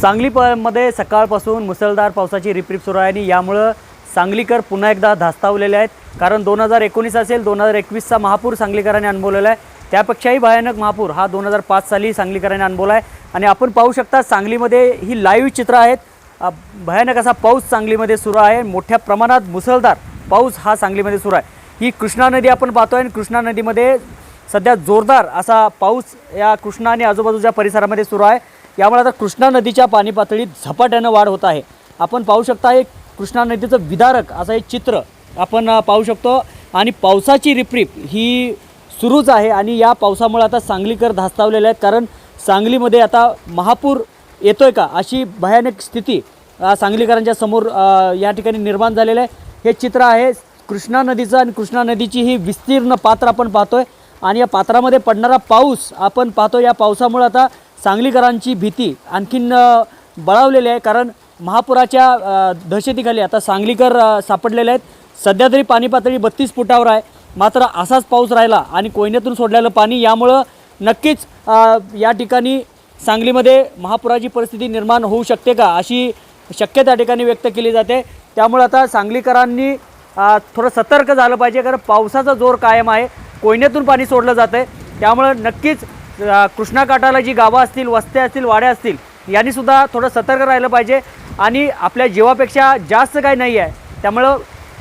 सांगली प मध्ये सकाळपासून मुसळधार पावसाची रिपरिप सुरू आहे आणि यामुळं सांगलीकर पुन्हा एकदा धास्तावलेले आहेत. कारण दोन हजार एकोणीस असेल दोन हजार एकवीसचा महापूर सांगलीकरांनी अनुभवलेला आहे. त्यापेक्षाही भयानक महापूर हा दोन हजार पाच साली सांगलीकरांनी अनुभवला आहे आणि आपण पाहू शकता सांगलीमध्ये ही लाईव्ह चित्र आहेत. भयानक असा पाऊस सांगलीमध्ये सुरू आहे. मोठ्या प्रमाणात मुसळधार पाऊस हा सांगलीमध्ये सुरू आहे. ही कृष्णा नदी आपण पाहतोय आणि कृष्णा नदीमध्ये सध्या जोरदार असा पाऊस या कृष्णा आणि आजूबाजूच्या परिसरामध्ये सुरू आहे. यामुळे आता कृष्णा नदीच्या पाणी पातळीत झपाट्यानं वाढ होत आहे. आपण पाहू शकता हे कृष्णा नदीचं विदारक असं एक चित्र आपण पाहू शकतो. आणि पावसाची रिपरिप ही सुरूच आहे आणि या पावसामुळे आता सांगलीकर धास्तावलेले आहेत. कारण सांगलीमध्ये आता महापूर येतो आहे का अशी भयानक स्थिती सांगलीकरांच्या समोर या ठिकाणी निर्माण झालेलं आहे. हे चित्र आहे कृष्णा नदीचं आणि कृष्णा नदीची ही विस्तीर्ण पात्र आपण पाहतो आहे आणि या पात्रामध्ये पडणारा पाऊस आपण पाहतो या पावसामुळे आता सांगलीकरांची भीती आणखीन बळावलेली आहे. कारण महापुराच्या दहशतीखाली आता सांगलीकर सापडलेले आहेत. सध्या तरी पाणी पातळी बत्तीस फुटावर आहे. मात्र असाच पाऊस राहिला आणि कोयनेतून सोडलेलं पाणी यामुळं नक्कीच या ठिकाणी सांगलीमध्ये महापुराची परिस्थिती निर्माण होऊ शकते का अशी शक्यता ठिकाणी व्यक्त केली जाते. त्यामुळे आता सांगलीकरांनी थोडं सतर्क झालं पाहिजे कारण पावसाचा जोर कायम आहे. कोयनेतून पाणी सोडलं जातं आहे त्यामुळं नक्कीच कृष्णाकाठाला जी गावं असतील वस्त्या असतील वाड्या असतील यांनीसुद्धा थोडं सतर्क राहिलं पाहिजे. आणि आपल्या जीवापेक्षा जास्त काही नाही आहे. त्यामुळं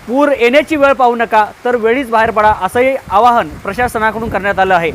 पूर येण्याची वेळ पाहू नका तर वेळीच बाहेर पडा असंही आवाहन प्रशासनाकडून करण्यात आलं आहे.